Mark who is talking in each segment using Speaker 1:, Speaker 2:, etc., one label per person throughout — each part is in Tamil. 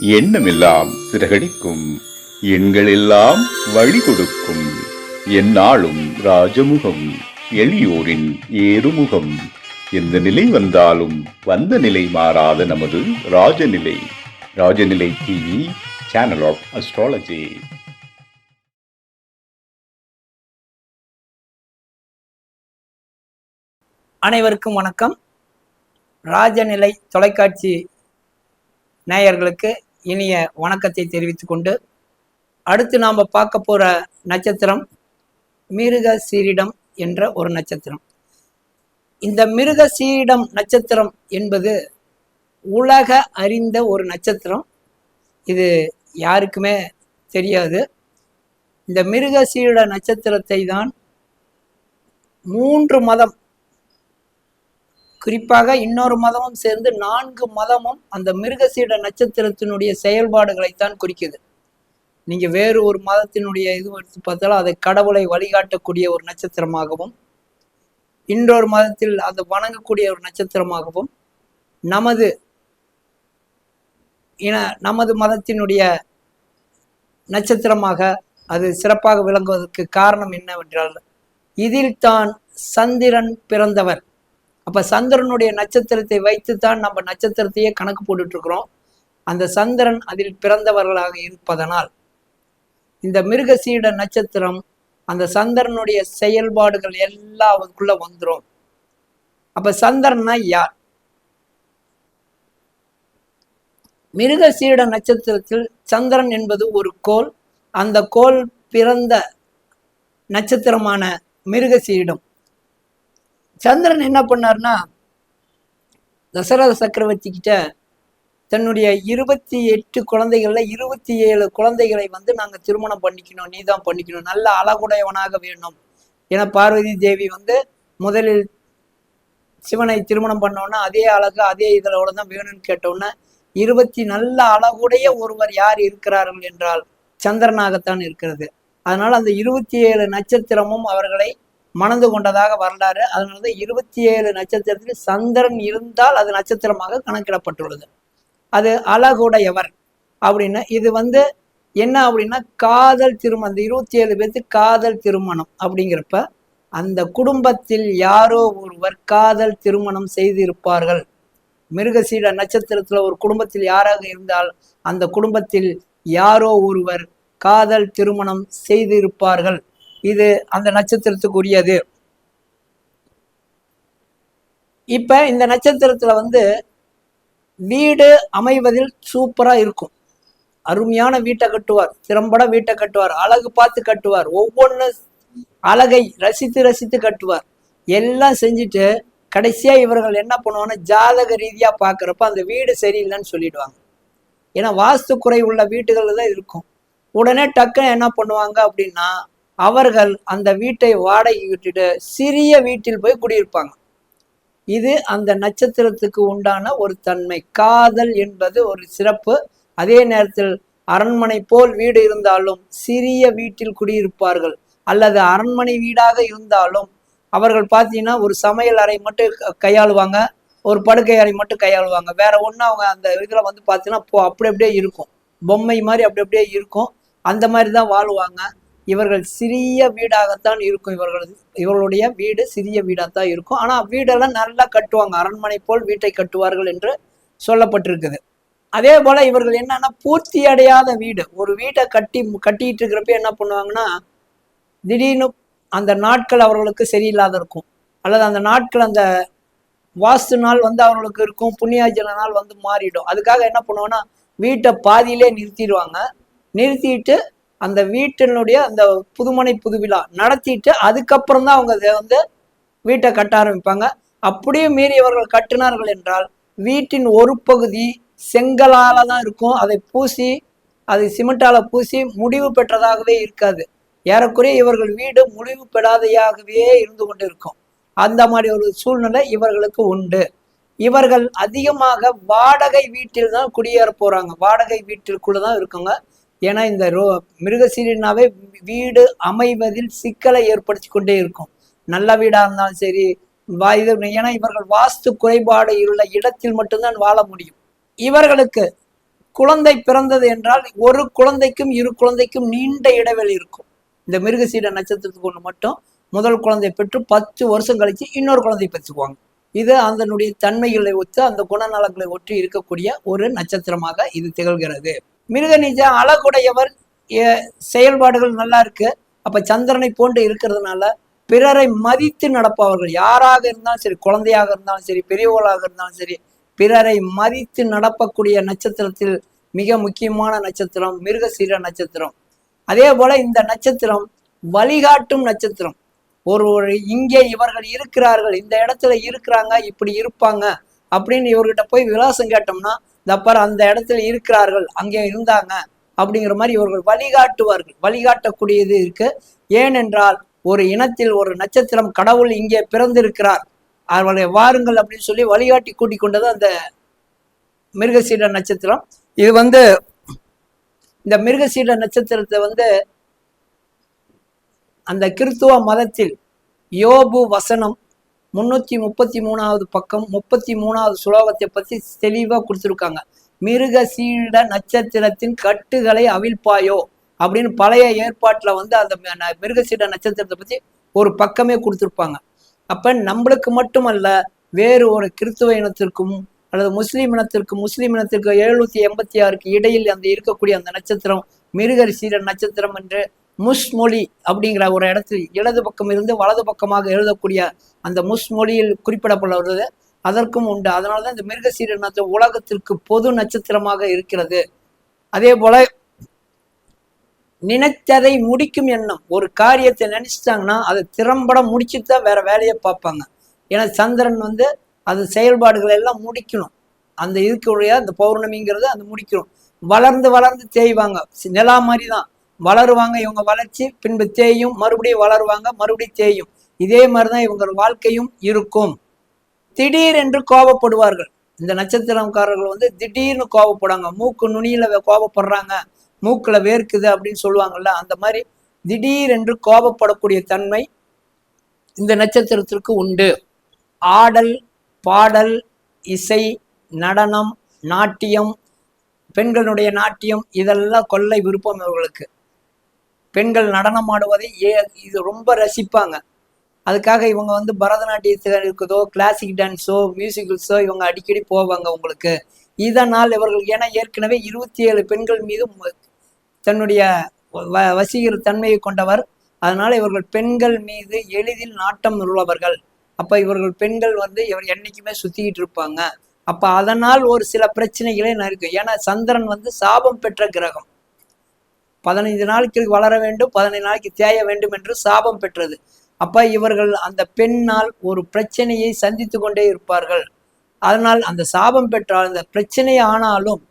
Speaker 1: எண்ணமெல்லாம் சிறகடிக்கும். எண்களெல்லாம் வழி கொடுக்கும் எந்நாளும் ராஜமுகம் எளியோரின் ஏறுமுகம். எந்த நிலை வந்தாலும் வந்த நிலை மாறாத நமது Rajanilai. Rajanilai TV channel of astrology
Speaker 2: அனைவருக்கும் வணக்கம். ராஜநிலை தொலைக்காட்சி நேயர்களுக்கு இனிய வணக்கத்தை தெரிவித்துக் கொண்டு அடுத்து நாம் பார்க்க போகிற நட்சத்திரம் மிருக சீரிடம் என்ற ஒரு நட்சத்திரம். இந்த மிருக சீரிடம் நட்சத்திரம் என்பது உலக அறிந்த ஒரு நட்சத்திரம். இது யாருக்குமே தெரியாது. இந்த மிருக சீரிட நட்சத்திரத்தை தான் மூன்று மதம் குறிப்பாக இன்னொரு மதமும் சேர்ந்து நான்கு மதமும் அந்த மிருகசீட நட்சத்திரத்தினுடைய செயல்பாடுகளைத்தான் குறிக்குது. நீங்க வேறு ஒரு மதத்தினுடைய இது எடுத்து பார்த்தாலும் அதை கடவுளை வழிகாட்டக்கூடிய ஒரு நட்சத்திரமாகவும் இன்னொரு மதத்தில் அதை வணங்கக்கூடிய ஒரு நட்சத்திரமாகவும் நமது இன நமது மதத்தினுடைய நட்சத்திரமாக அது சிறப்பாக விளங்குவதற்கு காரணம் என்னவென்றால் இதில் தான் சந்திரன் பிறந்தவர். அப்ப சந்திரனுடைய நட்சத்திரத்தை வைத்துத்தான் நம்ம நட்சத்திரத்தையே கணக்கு போட்டுட்டு இருக்கிறோம் அந்த சந்திரன் அதில் பிறந்தவர்களாக இருப்பதனால் இந்த மிருகசீட நட்சத்திரம் அந்த சந்திரனுடைய செயல்பாடுகள் எல்லாம் அதுக்குள்ள வந்துடும் அப்ப சந்திரன்னா யார்? மிருகசீட நட்சத்திரத்தில் சந்திரன் என்பது ஒரு கோல் அந்த கோல் பிறந்த நட்சத்திரமான மிருகசீடம். சந்திரன் என்ன பண்ணார்னா தசரத சக்கரவர்த்தி கிட்ட தன்னுடைய இருபத்தி எட்டு குழந்தைகள்ல இருபத்தி ஏழு குழந்தைகளை வந்து நாங்க திருமணம் பண்ணிக்கணும் நீ தான் பண்ணிக்கணும் நல்ல அழகுடையவனாக வேணும். ஏன்னா பார்வதி தேவி வந்து முதலில் சிவனை திருமணம் பண்ணோன்னா அதே அழகு அதே இதழோட தான் வேணும்னு கேட்டோன்னே இருபத்தி நல்ல அழகுடைய ஒருவர் யார் இருக்கிறார்கள் என்றால் சந்திரனாகத்தான் இருக்கிறது. அதனால அந்த இருபத்தி ஏழு நட்சத்திரமும் அவர்களை மணந்து கொண்டதாக வரலாறு. அதனாலதான் இருபத்தி ஏழு நட்சத்திரத்தில் சந்திரன் இருந்தால் அது நட்சத்திரமாக கணக்கிடப்பட்டுள்ளது. அது அழகுடையவர் அப்படின்னு இது வந்து என்ன அப்படின்னா காதல் திருமணம். இருபத்தி ஏழு பேர்த்து காதல் திருமணம் அப்படிங்கிறப்ப அந்த குடும்பத்தில் யாரோ ஒருவர் காதல் திருமணம் செய்திருப்பார்கள். மிருகசீட நட்சத்திரத்தில் ஒரு குடும்பத்தில் யாராக இருந்தால் அந்த குடும்பத்தில் யாரோ ஒருவர் காதல் திருமணம் செய்திருப்பார்கள். இது அந்த நட்சத்திரத்துக்குரியது. இப்ப இந்த நட்சத்திரத்துல வந்து வீடு அமைவதில் சூப்பரா இருக்கும். அருமையான வீட்டை கட்டுவார் திறம்பட வீட்டை கட்டுவார் அழகு பார்த்து கட்டுவார் ஒவ்வொன்று அழகை ரசித்து ரசித்து கட்டுவார். எல்லாம் செஞ்சுட்டு கடைசியா இவர்கள் என்ன பண்ணுவாங்கன்னா ஜாதக ரீதியா பாக்குறப்ப அந்த வீடு சரியில்லைன்னு சொல்லிடுவாங்க. ஏன்னா வாஸ்து குறை உள்ள வீடுகள்ல தான் இருக்கும். உடனே டக்குன்னு என்ன பண்ணுவாங்க அப்படின்னா அவர்கள் அந்த வீட்டை வாடகை விட்டுட்டு சிறிய வீட்டில் போய் குடியிருப்பாங்க. இது அந்த நட்சத்திரத்துக்கு உண்டான ஒரு தன்மை. காதல் என்பது ஒரு சிறப்பு. அதே நேரத்தில் அரண்மனை போல் வீடு இருந்தாலும் சிறிய வீட்டில் குடியிருப்பார்கள். அல்லது அரண்மனை வீடாக இருந்தாலும் அவர்கள் பார்த்தீங்கன்னா ஒரு சமையல் அறை மட்டும் க- கையாளுவாங்க. ஒரு படுக்கை அறை மட்டும் கையாளுவாங்க. வேற ஒன்றும் அவங்க அந்த இதில் வந்து பார்த்தீங்கன்னா அப்படி அப்படியே இருக்கும். பொம்மை மாதிரி அப்படி அப்படியே இருக்கும். அந்த மாதிரி தான் வாழ்வாங்க. இவர்கள் சிறிய வீடாகத்தான் இருக்கும். இவர்கள் இவர்களுடைய வீடு சிறிய வீடாகத்தான் இருக்கும். ஆனால் வீடெல்லாம் நல்லா கட்டுவாங்க. அரண்மனை போல் வீட்டை கட்டுவார்கள் என்று சொல்லப்பட்டிருக்குது. அதே போல இவர்கள் என்னன்னா பூர்த்தி அடையாத வீடு. ஒரு வீட்டை கட்டி கட்டிட்டு இருக்கிறப்ப என்ன பண்ணுவாங்கன்னா திடீர்னு அந்த நாட்கள் அவர்களுக்கு சரியில்லாத இருக்கும். அல்லது அந்த நாட்கள் அந்த வாஸ்து நாள் வந்து அவர்களுக்கு இருக்கும். புண்ணியாஜன நாள் வந்து மாறிடும். அதுக்காக என்ன பண்ணுவாங்கன்னா வீட்டை பாதியிலே நிறுத்திடுவாங்க. நிறுத்திட்டு அந்த வீட்டினுடைய அந்த புதுமனை புதுவிழா நடத்திட்டு அதுக்கப்புறம் தான் அவங்க அதை வந்து வீட்டை கட்ட ஆரம்பிப்பாங்க. அப்படியும் மீறி அவர்கள் கட்டினார்கள் என்றால் வீட்டின் ஒரு பகுதி செங்கலால தான் இருக்கும். அதை பூசி அதை சிமெண்டால பூசி முடிவு பெற்றதாகவே இருக்காது. ஏறக்குறைய இவர்கள் வீடு முடிவு பெறாதையாகவே இருந்து கொண்டு இருக்கும் அந்த மாதிரி ஒரு சூழ்நிலை இவர்களுக்கு உண்டு. இவர்கள் அதிகமாக வாடகை வீட்டில் தான் குடியேற போறாங்க. வாடகை வீட்டிற்குள்ள தான் இருக்குங்க ஏன்னா இந்த ரோ மிருகசீலினாவே வீடு அமைவதில் சிக்கலை ஏற்படுத்தி கொண்டே இருக்கும். நல்ல வீடா இருந்தாலும் சரி வாயு இது ஏன்னா இவர்கள் வாஸ்து குறைபாடு உள்ள இடத்தில் மட்டும்தான் வாழ முடியும். இவர்களுக்கு குழந்தை பிறந்தது என்றால் ஒரு குழந்தைக்கும் இரு குழந்தைக்கும் நீண்ட இடைவெளி இருக்கும். இந்த மிருகசீட நட்சத்திரத்துக்கு ஒன்று மட்டும் முதல் குழந்தை பெற்று பத்து வருஷம் கழிச்சு இன்னொரு குழந்தை பெற்றுக்குவாங்க. இது அதனுடைய தன்மைகளை ஒத்து அந்த குணநலங்களை ஒற்றி இருக்கக்கூடிய ஒரு நட்சத்திரமாக இது திகழ்கிறது. மிருக நிஜ அழகுடையவர் செயல்பாடுகள் நல்லா இருக்கு. அப்ப சந்திரனை போன்று இருக்கிறதுனால பிறரை மதித்து நடப்பவர்கள் யாராக இருந்தாலும் சரி குழந்தையாக இருந்தாலும் சரி பெரியவர்களாக இருந்தாலும் சரி பிறரை மதித்து நடப்பக்கூடிய நட்சத்திரத்தில் மிக முக்கியமான நட்சத்திரம் மிருகசீர நட்சத்திரம். அதே போல இந்த நட்சத்திரம் வழிகாட்டும் நட்சத்திரம். ஒரு ஒரு இங்கே இவர்கள் இருக்கிறார்கள் இந்த இடத்துல இருக்கிறாங்க இப்படி இருப்பாங்க அப்படின்னு இவர்கிட்ட போய் விலாசம் கேட்டோம்னா தப்பார் அந்த இடத்துல இருக்கிறார்கள் அங்கே இருந்தாங்க அப்படிங்கிற மாதிரி இவர்கள் வழிகாட்டுவார்கள். வழிகாட்டக்கூடியது இருக்கு. ஏனென்றால் ஒரு இனத்தில் ஒரு நட்சத்திரம் கடவுள் இங்கே பிறந்திருக்கிறார். அவர்களை வாருங்கள் அப்படின்னு சொல்லி வழிகாட்டி கூட்டிக் கொண்டது அந்த மிருகசீட நட்சத்திரம். இது வந்து இந்த மிருகசீட நட்சத்திரத்தை வந்து அந்த கிறித்துவ மதத்தில் யோபு வசனம் முன்னூத்தி முப்பத்தி மூணாவது பக்கம் முப்பத்தி மூணாவது சுலோகத்தை பத்தி தெளிவா கொடுத்துருக்காங்க. மிருக சீட நட்சத்திரத்தின் கட்டுகளை அவிழ்ப்பாயோ அப்படின்னு பழைய ஏற்பாட்டில் வந்து அந்த மிருகசீட நட்சத்திரத்தை பற்றி ஒரு பக்கமே கொடுத்துருப்பாங்க. அப்போ நம்மளுக்கு மட்டுமல்ல வேறு ஒரு கிறிஸ்துவ இனத்திற்கும் அல்லது முஸ்லீம் இனத்திற்கும் முஸ்லீம் இனத்திற்கு எழுநூத்தி எண்பத்தி ஆறுக்கு இடையில் அந்த இருக்கக்கூடிய அந்த நட்சத்திரம் மிருகசீர நட்சத்திரம் என்று முஸ்மொழி அப்படிங்கிற ஒரு இடத்தில் இடது பக்கம் இருந்து வலது பக்கமாக எழுதக்கூடிய அந்த முஸ்மொழியில் குறிப்பிடப்படுவது அதற்கும் உண்டு. அதனால தான் இந்த மிருகசீர நட்சத்திரம் உலகத்திற்கு பொது நட்சத்திரமாக இருக்கிறது. அதே போல நினைத்ததை முடிக்கும் எண்ணம். ஒரு காரியத்தை நினைச்சிட்டாங்கன்னா அதை திறம்பட முடிச்சுட்டு தான் வேற வேலையை பார்ப்பாங்க. ஏன்னா சந்திரன் வந்து அது செயல்பாடுகளை எல்லாம் முடிக்கணும். அந்த இருக்கக்கூடிய அந்த பௌர்ணமிங்கிறது அந்த முடிக்கணும். வளர்ந்து வளர்ந்து தேய்வாங்க. நிலா மாதிரி தான். வளருவாங்க இவங்க வளர்ச்சி பின்பு தேயும் மறுபடியும் வளருவாங்க மறுபடியும் தேயும். இதே மாதிரி தான் இவங்க வாழ்க்கையும் இருக்கும். திடீர் என்று கோபப்படுவார்கள் இந்த நட்சத்திரக்காரர்கள் வந்து திடீர்னு கோபப்படுவாங்க மூக்கு நுனியில கோபப்படுறாங்க மூக்குல வேர்க்குது அப்படின்னு சொல்லுவாங்கல்ல அந்த மாதிரி திடீர் என்று கோபப்படக்கூடிய தன்மை இந்த நட்சத்திரத்திற்கு உண்டு. ஆடல் பாடல் இசை நடனம் நாட்டியம் பெண்களுடைய நாட்டியம் இதெல்லாம் கொள்ளை விருப்பம் இவர்களுக்கு. பெண்கள் நடனம் ஆடுவதை ஏ இது ரொம்ப ரசிப்பாங்க. அதுக்காக இவங்க வந்து பரதநாட்டியத்தில் இருக்குதோ கிளாசிக் டான்ஸோ மியூசிக்கல்ஸோ இவங்க அடிக்கடி போவாங்க உங்களுக்கு. இதனால் இவர்கள் ஏன்னா ஏற்கனவே இருபத்தி ஏழு பெண்கள் மீது தன்னுடைய வ வசீகர தன்மையை கொண்டவர். அதனால் இவர்கள் பெண்கள் மீது எளிதில் நாட்டம் உள்ளவர்கள் அப்போ இவர்கள் பெண்கள் வந்து இவர் என்னைக்குமே சுத்திக்கிட்டு இருப்பாங்க. அப்போ அதனால் ஒரு சில பிரச்சனைகளே நான் இருக்கு ஏன்னா சந்திரன் வந்து சாபம் பெற்ற கிரகம். பதினைந்து நாளைக்கு வளர வேண்டும் பதினைந்து நாளைக்கு தேய வேண்டும் என்று சாபம் பெற்றது. அப்ப இவர்கள் அந்த பெண்ணால் ஒரு பிரச்சனையை சந்தித்து கொண்டே இருப்பார்கள். அதனால் அந்த சாபம் பெற்றால் அந்த பிரச்சனை ஆனாலும்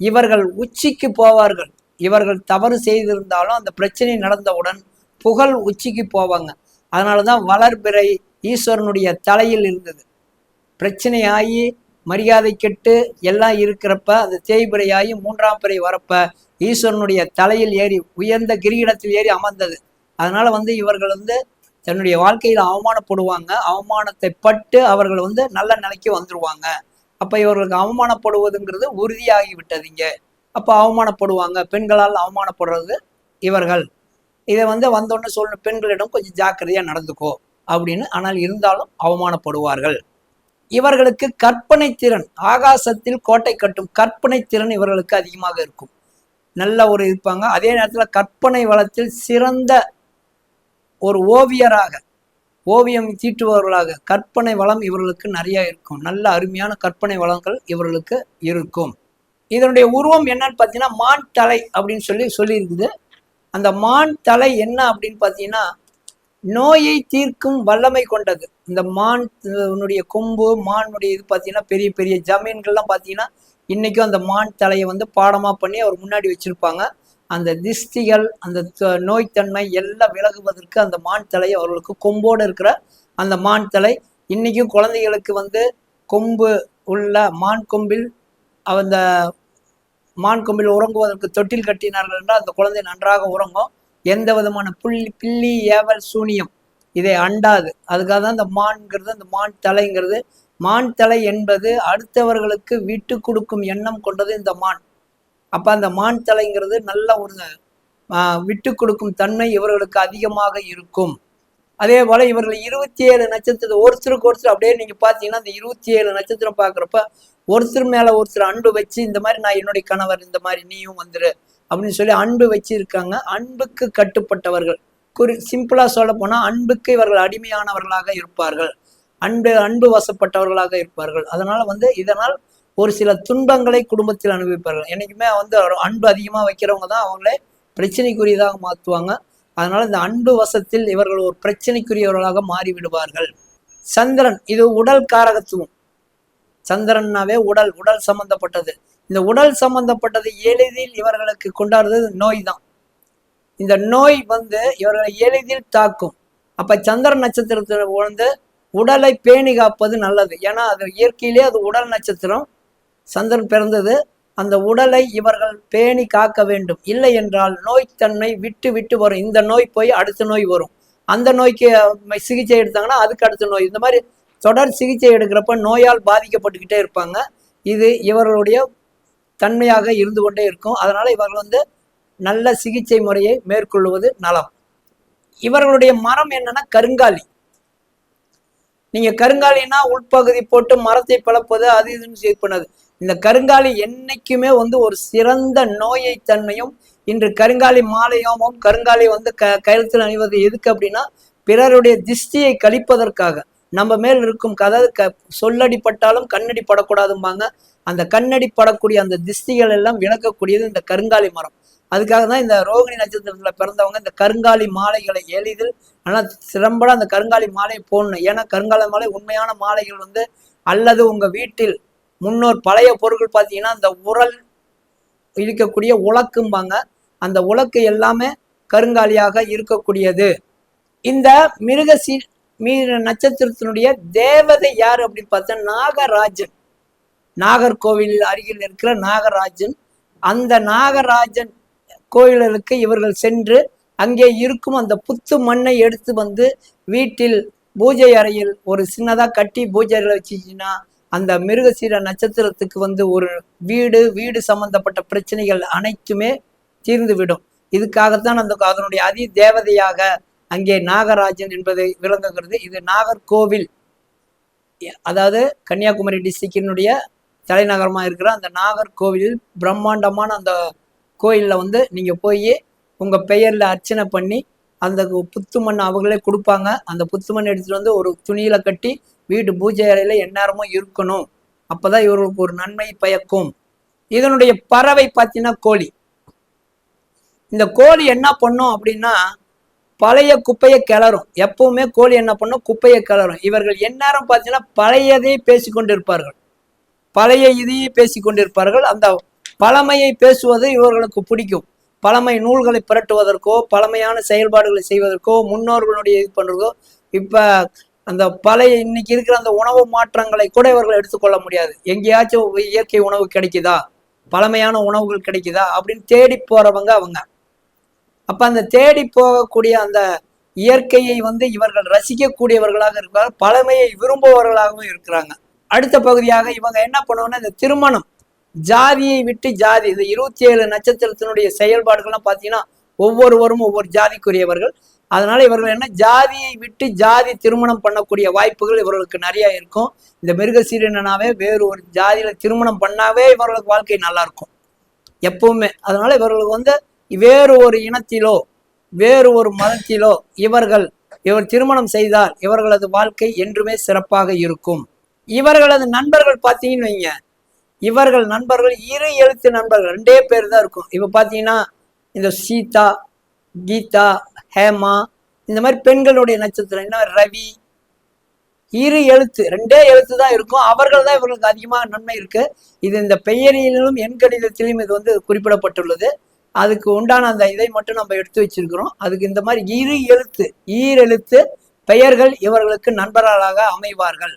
Speaker 2: இவர்கள் உச்சிக்கு போவார்கள். இவர்கள் தவறு செய்திருந்தாலும் அந்த பிரச்சனை நடந்தவுடன் புகழ் உச்சிக்கு போவாங்க. அதனாலதான் வளர்பிறை ஈஸ்வரனுடைய தலையில் இருந்தது. பிரச்சனை ஆகி மரியாதை கெட்டு எல்லாம் இருக்கிறப்ப அது தேய்பிறையாகி மூன்றாம் பிறை வரப்ப ஈஸ்வரனுடைய தலையில் ஏறி உயர்ந்த கிரீடத்தில் ஏறி அமர்ந்தது. அதனால வந்து இவர்கள் வந்து தன்னுடைய வாழ்க்கையில் அவமானப்படுவாங்க. அவமானத்தை பட்டு அவர்கள் வந்து நல்ல நிலைக்கு வந்துருவாங்க. அப்ப இவர்களுக்கு அவமானப்படுவதுங்கிறது உறுதியாகி விட்டதுங்க அப்ப அவமானப்படுவாங்க. பெண்களால் அவமானப்படுறது இவர்கள். இதை வந்து வந்தோடனே சொல்லணும் பெண்களிடம் கொஞ்சம் ஜாக்கிரதையா நடந்துக்கோ அப்படின்னு. ஆனால் இருந்தாலும் அவமானப்படுவார்கள். இவர்களுக்கு கற்பனை திறன் ஆகாசத்தில் கோட்டை கட்டும் கற்பனை திறன் இவர்களுக்கு அதிகமாக இருக்கும். நல்ல ஒரு இருப்பாங்க. அதே நேரத்தில் கற்பனை வளத்தில் சிறந்த ஒரு ஓவியராக ஓவியம் தீட்டுபவர்களாக கற்பனை வளம் இவர்களுக்கு நிறைய இருக்கும். நல்ல அருமையான கற்பனை வளங்கள் இவர்களுக்கு இருக்கும். இதனுடைய உருவம் என்னன்னு பார்த்தீங்கன்னா மான் தலை அப்படின்னு சொல்லி சொல்லியிருக்குது. அந்த மான் தலை என்ன அப்படின்னு பார்த்தீங்கன்னா நோயை தீர்க்கும் வல்லமை கொண்டது. இந்த மான் உன்னுடைய கொம்பு மானுடைய இது பார்த்தீங்கன்னா பெரிய பெரிய ஜமீன்கள்லாம் பார்த்தீங்கன்னா இன்னைக்கும் அந்த மான் தலையை வந்து பாடமாக பண்ணி அவர் முன்னாடி வச்சிருப்பாங்க. அந்த திஷ்டிகள் அந்த த- நோய்த்தன்மை எல்லாம் விலகுவதற்கு அந்த மான் தலை அவர்களுக்கு கொம்போடு இருக்கிற அந்த மான் தலை. இன்னைக்கும் குழந்தைகளுக்கு வந்து கொம்பு உள்ள மான் கொம்பில் அந்த மான் கொம்பில் உறங்குவதற்கு தொட்டில் கட்டினார்கள் என்றால் அந்த குழந்தை நன்றாக உறங்கும். எந்த விதமான புள்ளி பில்லி ஏவல் சூனியம் இதை அண்டாது. அதுக்காக தான் இந்த மான்ங்கிறது அந்த மான் தலைங்கிறது மான் தலை என்பது அடுத்தவர்களுக்கு விட்டு கொடுக்கும் எண்ணம் கொண்டது இந்த மான். அப்ப அந்த மான் தலைங்கிறது நல்ல ஒரு விட்டு கொடுக்கும் தன்மை இவர்களுக்கு அதிகமாக இருக்கும். அதே போல இவர்கள் இருபத்தி ஏழு நட்சத்திரம் ஒருத்தருக்கு ஒருத்தர் அப்படியே நீங்க பாத்தீங்கன்னா அந்த இருபத்தி ஏழு நட்சத்திரம் பாக்குறப்ப ஒருத்தர் மேல ஒருத்தர் அன்பு வச்சு இந்த மாதிரி நான் என்னுடைய கணவர் இந்த மாதிரி நீயும் வந்துரு அப்படின்னு சொல்லி அன்பு வச்சு இருக்காங்க. அன்புக்கு கட்டுப்பட்டவர்கள். குறி சிம்பிளா சொல்ல போனா அன்புக்கு இவர்கள் அடிமையானவர்களாக இருப்பார்கள். அன்பு அன்பு வசப்பட்டவர்களாக இருப்பார்கள். அதனால வந்து இதனால் ஒரு சில துன்பங்களை குடும்பத்தில் அனுபவிப்பார்கள். என்றைக்குமே வந்து அன்பு அதிகமாக வைக்கிறவங்க தான் அவங்களே பிரச்சனைக்குரியதாக மாற்றுவாங்க அதனால இந்த அன்பு வசத்தில் இவர்கள் ஒரு பிரச்சனைக்குரியவர்களாக மாறி விடுவார்கள் சந்திரன் இது உடல் காரகத்துவம். சந்திரன்னாவே உடல் உடல் சம்பந்தப்பட்டது. இந்த உடல் சம்பந்தப்பட்டது எளிதில் இவர்களுக்கு கொண்டாடுறது நோய் தான். இந்த நோய் வந்து இவர்களை எளிதில் தாக்கும். அப்ப சந்திர நட்சத்திரத்தில் வந்து உடலை பேணி காப்பது நல்லது. ஏன்னா அது இயற்கையிலே அது உடல் நட்சத்திரம் சந்திரன் பிறந்தது. அந்த உடலை இவர்கள் பேணி காக்க வேண்டும். இல்லை என்றால் நோய்த்தன்மை விட்டு விட்டு வரும். இந்த நோய் போய் அடுத்த நோய் வரும். அந்த நோய்க்கு சிகிச்சை எடுத்தாங்கன்னா அதுக்கு அடுத்த நோய். இந்த மாதிரி தொடர் சிகிச்சை எடுக்கிறப்ப நோயால் பாதிக்கப்பட்டுக்கிட்டே இருப்பாங்க. இது இவர்களுடைய தன்மையாக இருந்து கொண்டே இருக்கும். அதனால் இவர்கள் வந்து நல்ல சிகிச்சை முறையை மேற்கொள்வது நலம். இவர்களுடைய மரம் என்னன்னா கருங்காலி. நீங்க கருங்காலினா உள்பகுதி போட்டு மரத்தை பழப்பது அது இதுன்னு இது பண்ணது. இந்த கருங்காலி என்னைக்குமே வந்து ஒரு சிறந்த நோயை தன்மையும் இன்று கருங்காலி மாலையோமும் கருங்காலி வந்து க கழுத்தில் அணிவது எதுக்கு அப்படின்னா பிறருடைய திஷ்டியை கழிப்பதற்காக. நம்ம மேல் இருக்கும் அதாவது க சொல்லடிப்பட்டாலும் கண்ணடி படக்கூடாதும்பாங்க. அந்த கண்ணடி படக்கூடிய அந்த திஷ்டிகள் எல்லாம் விளக்கக்கூடியது இந்த கருங்காலி மரம். அதுக்காக தான் இந்த ரோகிணி நட்சத்திரத்துல பிறந்தவங்க இந்த கருங்காலி மாலைகளை எளிதில் ஆனால் சிறம்பட அந்த கருங்காலி மாலையை போடணும். ஏன்னா கருங்காலி மாலை உண்மையான மாலைகள் வந்து அல்லது உங்க வீட்டில் முன்னோர் பழைய பொருட்கள் பார்த்தீங்கன்னா அந்த உரல் இருக்கக்கூடிய உலக்கும்பாங்க. அந்த உலக்கு எல்லாமே கருங்காலியாக இருக்கக்கூடியது. இந்த மிருகசி மீ நட்சத்திரத்தினுடைய தேவதை யார் அப்படின்னு பார்த்தா நாகராஜன். நாகர்கோவில் அருகில் இருக்கிற நாகராஜன். அந்த நாகராஜன் கோயில்களுக்கு இவர்கள் சென்று அங்கே இருக்கும் அந்த புத்து மண்ணை எடுத்து வந்து வீட்டில் பூஜை அறையில் ஒரு சின்னதாக கட்டி பூஜை அறையில் வச்சுச்சுன்னா அந்த மிருகசீர நட்சத்திரத்துக்கு வந்து ஒரு வீடு வீடு சம்பந்தப்பட்ட பிரச்சனைகள் அனைத்துமே தீர்ந்துவிடும். இதுக்காகத்தான் அந்த அதனுடைய அதி தேவதையாக அங்கே நாகராஜன் என்பதை விளங்குகிறது. இது நாகர்கோவில் அதாவது கன்னியாகுமரி டிஸ்ட்ரிக்டினுடைய தலைநகரமாக இருக்கிற அந்த நாகர்கோவிலில் பிரம்மாண்டமான அந்த கோயிலில் வந்து நீங்கள் போய் உங்கள் பெயரில் அர்ச்சனை பண்ணி அந்த புத்து மண் அவங்களே கொடுப்பாங்க. அந்த புத்து மண் எடுத்துகிட்டு வந்து ஒரு துணியில் கட்டி வீட்டு பூஜை அறையில் எந்நேரமும் இருக்கணும். அப்பதான் இவர்களுக்கு ஒரு நன்மை பயக்கும். இதனுடைய பறவை பார்த்தீங்கன்னா கோழி. இந்த கோழி என்ன பண்ணும் அப்படின்னா பழைய குப்பையை கிளறும். எப்பவுமே கோழி என்ன பண்ணும்? குப்பையை கிளறும். இவர்கள் எந்நேரம் பார்த்தீங்கன்னா பழையதை பேசி கொண்டிருப்பார்கள் பழைய இதையே பேசி கொண்டிருப்பார்கள் அந்த பழமையை பேசுவது இவர்களுக்கு பிடிக்கும். பழமை நூல்களை புரட்டுவதற்கோ பழமையான செயல்பாடுகளை செய்வதற்கோ முன்னோர்களுடைய இது பண்ணுறதோ இப்போ அந்த பழைய இன்னைக்கு இருக்கிற அந்த உணவு மாற்றங்களை கூட இவர்கள் எடுத்துக்கொள்ள முடியாது. எங்கேயாச்சும் இயற்கை உணவு கிடைக்குதா? பழமையான உணவுகள் கிடைக்குதா? அப்படின்னு தேடி போறவங்க அவங்க. அப்ப அந்த தேடி போகக்கூடிய அந்த இயற்கையை வந்து இவர்கள் ரசிக்கக்கூடியவர்களாக இருக்கிறார் பழமையை விரும்புபவர்களாகவும் இருக்கிறாங்க. அடுத்த பகுதியாக இவங்க என்ன பண்ணுவாங்கன்னா இந்த திருமணம். ஜாதியை விட்டு ஜாதி இந்த இருபத்தி ஏழு நட்சத்திரத்தினுடைய செயல்பாடுகள்லாம் பார்த்தீங்கன்னா ஒவ்வொருவரும் ஒவ்வொரு ஜாதிக்குரியவர்கள். அதனால இவர்கள் என்ன? ஜாதியை விட்டு ஜாதி திருமணம் பண்ணக்கூடிய வாய்ப்புகள் இவர்களுக்கு நிறைய இருக்கும். இந்த மிருகசீரனாவே வேறு ஒரு ஜாதியில திருமணம் பண்ணாவே இவர்களுக்கு வாழ்க்கை நல்லா இருக்கும். எப்பவுமே. அதனால இவர்களுக்கு வந்து வேறு ஒரு இனத்திலோ வேறு ஒரு மதத்திலோ இவர்கள் இவர் திருமணம் செய்தால் இவர்களது வாழ்க்கை என்றுமே சிறப்பாக இருக்கும். இவர்களது நண்பர்கள் பார்த்தீங்கன்னு வைங்க. இவர்கள் நண்பர்கள் இரு எழுத்து நண்பர்கள் ரெண்டே பேர் தான் இருக்கும். இப்போ பார்த்தீங்கன்னா இந்த சீதா கீதா ஹேமா இந்த மாதிரி பெண்களுடைய நட்சத்திரம். என்ன? ரவி. இரு எழுத்து ரெண்டே எழுத்து தான் இருக்கும். அவர்கள் தான் இவர்களுக்கு அதிகமாக நன்மை இருக்கு. இது இந்த பெயரிலும் எண் கணிதத்திலும் இது வந்து குறிப்பிடப்பட்டுள்ளது. அதுக்கு உண்டான அந்த இதை மட்டும் நம்ம எடுத்து வச்சிருக்கிறோம். அதுக்கு இந்த மாதிரி இரு எழுத்து ஈரெழுத்து பெயர்கள் இவர்களுக்கு நண்பர்களாக அமைவார்கள்.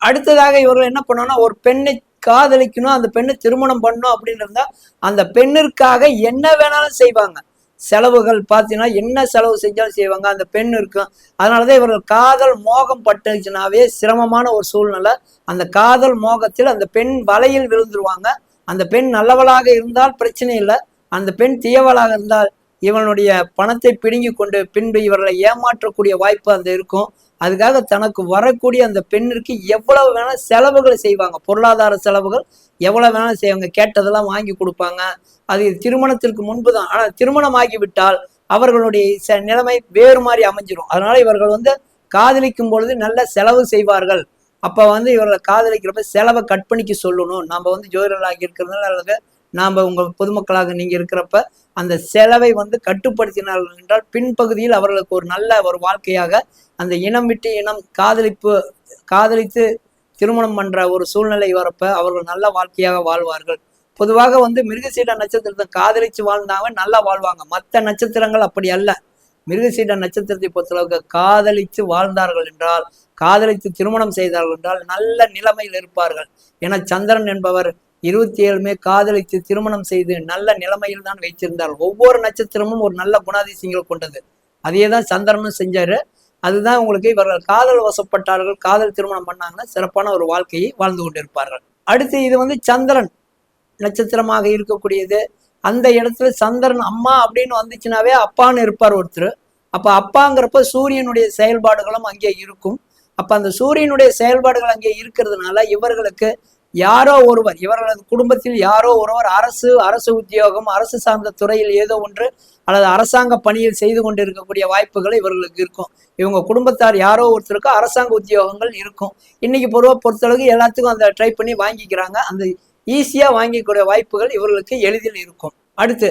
Speaker 2: அடுத்ததாக இவர்கள் என்ன பண்ணோம்னா ஒரு பெண்ணை காதலிக்கணும் அந்த பெண்ணை திருமணம் பண்ணணும் அப்படின்னு இருந்தா அந்த பெண்ணிற்காக என்ன வேணாலும் செய்வாங்க. செலவுகள் பார்த்தீங்கன்னா என்ன செலவு செஞ்சாலும் செய்வாங்க. அந்த பெண் இருக்கும். அதனாலதான் இவர்கள் காதல் மோகம் பட்டுச்சுனாவே சிரமமான ஒரு சூழ்நிலை. அந்த காதல் மோகத்தில் அந்த பெண் வலையில் விழுந்துருவாங்க. அந்த பெண் நல்லவளாக இருந்தால் பிரச்சனை இல்லை. அந்த பெண் தீயவளாக இருந்தால் இவனுடைய பணத்தை பிடுங்கி கொண்டு பின்பு இவர்களை ஏமாற்றக்கூடிய வாய்ப்பு அந்த இருக்கும். அதுக்காக தனக்கு வரக்கூடிய அந்த பெண்ணிற்கு எவ்வளவு வேணால் செலவுகளை செய்வாங்க. பொருளாதார செலவுகள் எவ்வளவு வேணாலும் செய்வாங்க. கேட்டதெல்லாம் வாங்கி கொடுப்பாங்க. அது திருமணத்திற்கு முன்பு தான் ஆனால் திருமணம் ஆகிவிட்டால் அவர்களுடைய ச- நிலைமை வேறு மாதிரி அமைஞ்சிடும் அதனால இவர்கள் வந்து காதலிக்கும் பொழுது நல்ல செலவு செய்வார்கள். அப்போ வந்து இவர்களை காதலிக்கிறப்ப செலவை கட் பண்ணிக்க சொல்லணும். நம்ம வந்து ஜோதிடர்களாக இருக்கிறதுனால அல்லது நாம் உங்கள் பொதுமக்களாக நீங்கள் இருக்கிறப்ப அந்த செலவை வந்து கட்டுப்படுத்தினார்கள் என்றால் பின்பகுதியில் அவர்களுக்கு ஒரு நல்ல ஒரு வாழ்க்கையாக அந்த இனம் விட்டு இனம் காதலிப்பு காதலித்து திருமணம் பண்ற ஒரு சூழ்நிலை வரப்ப அவர்கள் நல்ல வாழ்க்கையாக வாழ்வார்கள். பொதுவாக வந்து மிருகசீட நட்சத்திரத்தை காதலிச்சு வாழ்ந்தாங்க நல்லா வாழ்வாங்க. மற்ற நட்சத்திரங்கள் அப்படி அல்ல. மிருகசீட நட்சத்திரத்தை பொறுத்தளவுக்கு காதலித்து வாழ்ந்தார்கள் என்றால் காதலித்து திருமணம் செய்தார்கள் என்றால் நல்ல நிலைமையில் இருப்பார்கள். என சந்திரன் என்பவர் இருபத்தி ஏழுமே காதலித்து திருமணம் செய்து நல்ல நிலைமையில் தான் வைத்திருந்தார். ஒவ்வொரு நட்சத்திரமும் ஒரு நல்ல குணாதிசயங்கள் கொண்டது. அதையே தான் சந்திரனும் செஞ்சாரு. அதுதான் உங்களுக்கு இவர்கள் காதல் வசப்பட்டார்கள் காதல் திருமணம் பண்ணாங்கன்னா சிறப்பான ஒரு வாழ்க்கையை வாழ்ந்து கொண்டிருப்பார்கள். அடுத்து இது வந்து சந்திரன் நட்சத்திரமாக இருக்கக்கூடியது. அந்த இடத்துல சந்திரன் அம்மா அப்படின்னு வந்துச்சுனாவே அப்பான்னு இருப்பார் ஒருத்தர். அப்போ அப்பாங்கிறப்ப சூரியனுடைய செயல்பாடுகளும் அங்கே இருக்கும். அப்போ அந்த சூரியனுடைய செயல்பாடுகள் அங்கே இருக்கிறதுனால இவர்களுக்கு யாரோ ஒருவர் இவர்களது குடும்பத்தில் யாரோ ஒருவர் அரசு அரசு உத்தியோகம் அரசு சார்ந்த துறையில் ஏதோ ஒன்று அல்லது அரசாங்க பணியில் செய்து கொண்டிருக்கக்கூடிய வாய்ப்புகள் இவர்களுக்கு இருக்கும். இவங்க குடும்பத்தார் யாரோ ஒருத்தருக்கு அரசாங்க உத்தியோகங்கள் இருக்கும். இன்னைக்கு பொதுவாக பொறுத்தளவுக்கு எல்லாத்துக்கும் அந்த ட்ரை பண்ணி வாங்கிக்கிறாங்க. அந்த ஈஸியா வாங்கிக்கூடிய வாய்ப்புகள் இவர்களுக்கு எளிதில் இருக்கும். அடுத்து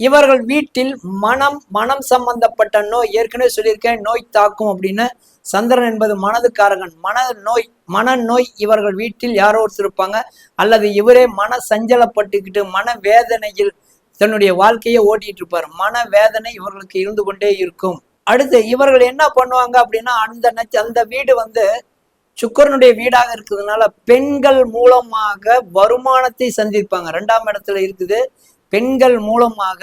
Speaker 2: இவர்கள் வீட்டில் மனம் மனம் சம்பந்தப்பட்ட நோய் ஏற்கனவே சொல்லியிருக்கேன் நோய் தாக்கும் அப்படின்னு சந்திரன் என்பது மனதுக்காரகன். மன நோய் மனநோய் இவர்கள் வீட்டில் யாரோ ஒருத்தர் இருப்பாங்க. அல்லது இவரே மன சஞ்சலப்பட்டுக்கிட்டு மன வேதனையில் தன்னுடைய வாழ்க்கையை ஓட்டிட்டு இருப்பார். மன வேதனை இவர்களுக்கு இருந்து கொண்டே இருக்கும். அடுத்து இவர்கள் என்ன பண்ணுவாங்க அப்படின்னா அந்த நச்சு அந்த வீடு வந்து சுக்கரனுடைய வீடாக இருக்கிறதுனால பெண்கள் மூலமாக வருமானத்தை சந்திப்பாங்க. ரெண்டாம் இடத்துல இருக்குது. பெண்கள் மூலமாக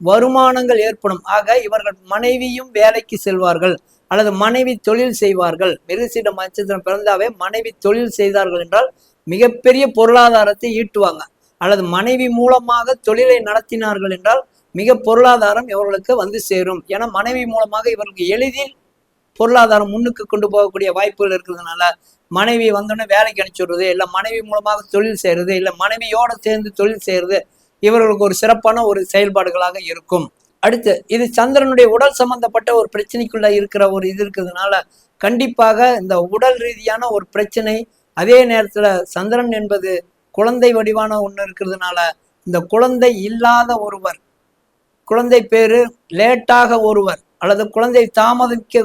Speaker 2: வருமானங்கள் ஏற்படும். ஆக இவர்கள் மனைவியும் வேலைக்கு செல்வார்கள். அல்லது மனைவி தொழில் செய்வார்கள். மிருகசீட நட்சத்திரம் பிறந்தாவே மனைவி தொழில் செய்தார்கள் என்றால் மிகப்பெரிய பொருளாதாரத்தை ஈட்டுவாங்க. அல்லது மனைவி மூலமாக தொழிலை நடத்தினார்கள் என்றால் மிக பொருளாதாரம் இவர்களுக்கு வந்து சேரும். ஏன்னா மனைவி மூலமாக இவர்களுக்கு எளிதில் பொருளாதாரம் முன்னுக்கு கொண்டு போகக்கூடிய வாய்ப்புகள் இருக்கிறதுனால மனைவி வந்தோடனே வேலைக்கு அனுப்பிச்சு விடுறது இல்லை மனைவி மூலமாக தொழில் செய்கிறது இல்லை மனைவியோட சேர்ந்து தொழில் செய்கிறது இவர்களுக்கு ஒரு சிறப்பான ஒரு செயல்பாடுகளாக இருக்கும். அடுத்து இது சந்திரனுடைய உடல் சம்பந்தப்பட்ட ஒரு பிரச்சனைக்குள்ள இருக்கிற ஒரு இது இருக்கிறதுனால கண்டிப்பாக இந்த உடல் ரீதியான ஒரு பிரச்சனை அதே நேரத்துல சந்திரன் என்பது குழந்தை வடிவான ஒன்று இருக்கிறதுனால இந்த குழந்தை இல்லாத ஒருவர் குழந்தை பேரு லேட்டாக ஒருவர் அல்லது குழந்தை தாமதிக்க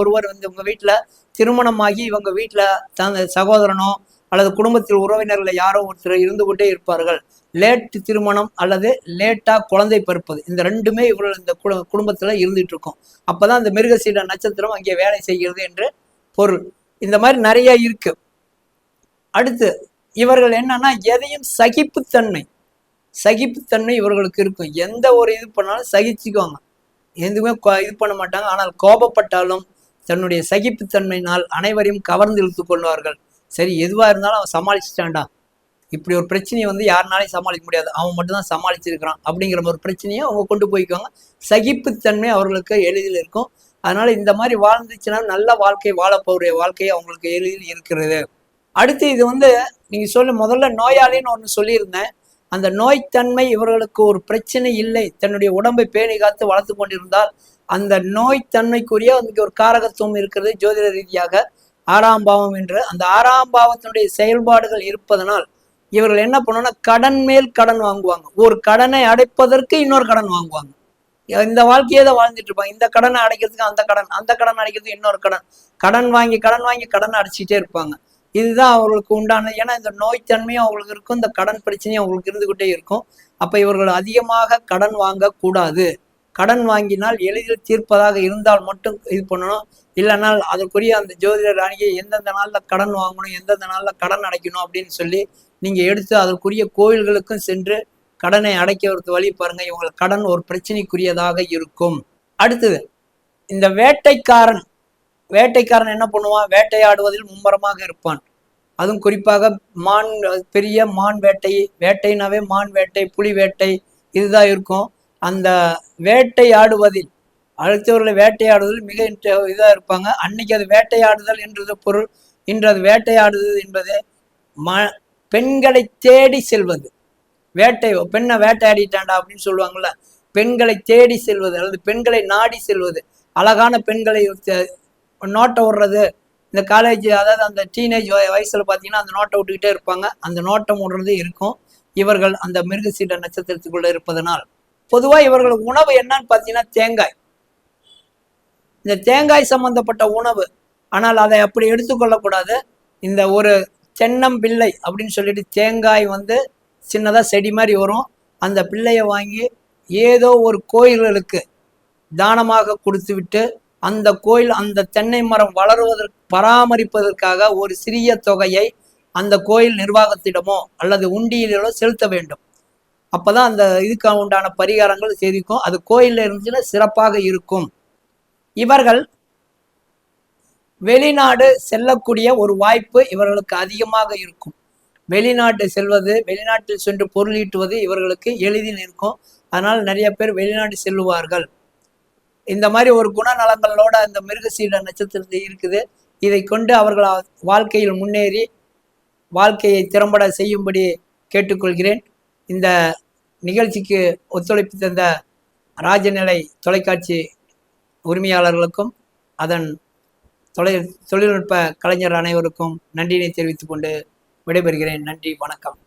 Speaker 2: ஒருவர் வந்து உங்க வீட்டுல திருமணமாகி இவங்க வீட்டுல தந்த சகோதரனோ அல்லது குடும்பத்தில் உறவினர்கள் யாரோ ஒருத்தர் இருந்து கொண்டே இருப்பார்கள். லேட் திருமணம் அல்லது லேட்டா குழந்தை பிறப்பது. இந்த ரெண்டுமே இவர்கள் இந்த குடு- குடும்பத்துல இருந்துட்டு இருக்கும். அப்பதான் இந்த மிருகசீட நட்சத்திரம் அங்கே வேலை செய்கிறது என்று பொருள். இந்த மாதிரி நிறைய இருக்கு. அடுத்து இவர்கள் என்னன்னா எதையும் சகிப்புத்தன்மை. சகிப்புத்தன்மை இவர்களுக்கு இருக்கும். எந்த ஒரு இது பண்ணாலும் சகிச்சுக்குவாங்க. எதுவுமே இது பண்ண மாட்டாங்க. ஆனால் கோபப்பட்டாலும் தன்னுடைய சகிப்புத்தன்மையினால் அனைவரையும் கவர்ந்து இழுத்து கொள்வார்கள். சரி எதுவா இருந்தாலும் அவன் சமாளிச்சுட்டான்டா. இப்படி ஒரு பிரச்சனையை வந்து யாருனாலையும் சமாளிக்க முடியாது. அவன் மட்டும்தான் சமாளிச்சிருக்கிறான் அப்படிங்கிற ஒரு பிரச்சனையை அவங்க கொண்டு போய்க்குவாங்க. சகிப்புத்தன்மை அவர்களுக்கு எளிதில் இருக்கும். அதனால இந்த மாதிரி வாழ்ந்துச்சுன்னா நல்ல வாழ்க்கை வாழப்போகிற வாழ்க்கை அவங்களுக்கு எளிதில் இருக்கிறது. அடுத்து இது வந்து நீங்க சொல்ல முதல்ல நோயாளின்னு ஒன்று சொல்லியிருந்தேன். அந்த நோய்த்தன்மை இவர்களுக்கு ஒரு பிரச்சனை இல்லை. தன்னுடைய உடம்பை பேணி காத்து வளர்த்து கொண்டிருந்தால் அந்த நோய்த்தன்மைக்குரிய அதுக்கு ஒரு காரகத்துவம் இருக்கிறது ஜோதிட ரீதியாக. ஆறாம் பாவம் என்று அந்த ஆறாம் பாவத்தினுடைய செயல்பாடுகள் இருப்பதனால் இவர்கள் என்ன பண்ணோம்னா கடன் மேல் கடன் வாங்குவாங்க. ஒரு கடனை அடைப்பதற்கு இன்னொரு கடன் வாங்குவாங்க. இந்த வாழ்க்கையே தான் வாழ்ந்துட்டு இருப்பாங்க. இந்த கடனை அடைக்கிறதுக்கு அந்த கடன் அந்த கடன் அடைக்கிறதுக்கு இன்னொரு கடன். கடன் வாங்கி கடன் வாங்கி கடன் அடைச்சிட்டே இருப்பாங்க. இதுதான் அவர்களுக்கு உண்டானது ஏன்னா இந்த நோய்த்தன்மையும் அவங்களுக்கு இருக்கும் இந்த கடன் பிரச்சனையும் அவங்களுக்கு இருந்துகிட்டே இருக்கும். அப்ப இவர்கள் அதிகமாக கடன் வாங்கக்கூடாது. கடன் வாங்கினால் எளிதில் தீர்ப்பதாக இருந்தால் மட்டும் இது பண்ணணும். இல்லைனால் அதற்குரிய அந்த ஜோதிடர் ராணியை எந்தெந்த நாள்ல கடன் வாங்கணும் எந்தெந்த நாள்ல கடன் அடைக்கணும் அப்படின்னு சொல்லி நீங்கள் எடுத்து அதற்குரிய கோயில்களுக்கும் சென்று கடனை அடைக்கிறதுக்கு வழி பாருங்க. இவங்களுக்கு கடன் ஒரு பிரச்சனைக்குரியதாக இருக்கும். அடுத்தது இந்த வேட்டைக்காரன் வேட்டைக்காரன் என்ன பண்ணுவான்? வேட்டையாடுவதில் மும்முரமாக இருப்பான். அதுவும் குறிப்பாக மான் பெரிய மான் வேட்டை வேட்டைனாவே மான் வேட்டை புலி வேட்டை இதுதான் இருக்கும். அந்த வேட்டையாடுவதில் அடுத்தவர்களை வேட்டையாடுவதில் மிக இதாக இருப்பாங்க. அன்னைக்கு அது வேட்டையாடுதல் என்றது பொருள். இன்று அது வேட்டையாடுதல் என்பது ம பெண்களை தேடி செல்வது. வேட்டை பெண்ணை வேட்டையாடிட்டாண்டா அப்படின்னு சொல்லுவாங்கள்ல பெண்களை தேடி செல்வது அல்லது பெண்களை நாடி செல்வது. அழகான பெண்களை நோட்டை விடுறது இந்த காலேஜ் அதாவது அந்த டீனேஜ் வயசில் பார்த்தீங்கன்னா அந்த நோட்டை விட்டுக்கிட்டே இருப்பாங்க. அந்த நோட்டம் விடுறது இருக்கும். இவர்கள் அந்த மிருகசீட நட்சத்திரத்துக்குள்ளே இருப்பதனால். பொதுவாக இவர்கள் உணவு என்னன்னு பார்த்தீங்கன்னா தேங்காய். இந்த தேங்காய் சம்பந்தப்பட்ட உணவு. ஆனால் அதை அப்படி எடுத்துக்கொள்ளக்கூடாது. இந்த ஒரு தென்னம்பிள்ளை அப்படின்னு சொல்லிட்டு தேங்காய் வந்து சின்னதாக செடி மாதிரி வரும். அந்த பிள்ளையை வாங்கி ஏதோ ஒரு கோயில்களுக்கு தானமாக கொடுத்து விட்டு அந்த கோயில் அந்த தென்னை மரம் வளருவதற்கு பராமரிப்பதற்காக ஒரு சிறிய தொகையை அந்த கோயில் நிர்வாகத்திடமோ அல்லது உண்டியிலோ செலுத்த வேண்டும். அப்போதான் அந்த இதுக்கு உண்டான பரிகாரங்கள் செய்திக்கும் அது கோயிலில் இருந்துச்சுன்னா சிறப்பாக இருக்கும். இவர்கள் வெளிநாடு செல்லக்கூடிய ஒரு வாய்ப்பு இவர்களுக்கு அதிகமாக இருக்கும். வெளிநாட்டு செல்வது வெளிநாட்டில் சென்று பொருளீட்டுவது இவர்களுக்கு எளிதில் இருக்கும். அதனால் நிறைய பேர் வெளிநாடு செல்லுவார்கள். இந்த மாதிரி ஒரு குணநலங்களோட அந்த மிருகசீட நட்சத்திரத்தில் இருக்குது. இதை கொண்டு அவர்கள் வாழ்க்கையில் முன்னேறி வாழ்க்கையை திறம்பட செய்யும்படி கேட்டுக்கொள்கிறேன். இந்த நிகழ்ச்சிக்கு ஒத்துழைப்பு தந்த ராஜநிலை தொலைக்காட்சி உரிமையாளர்களுக்கும் அதன் தொலை தொழில்நுட்ப கலைஞர் அனைவருக்கும் நன்றியினை தெரிவித்துக் கொண்டு விடைபெறுகிறேன். நன்றி வணக்கம்.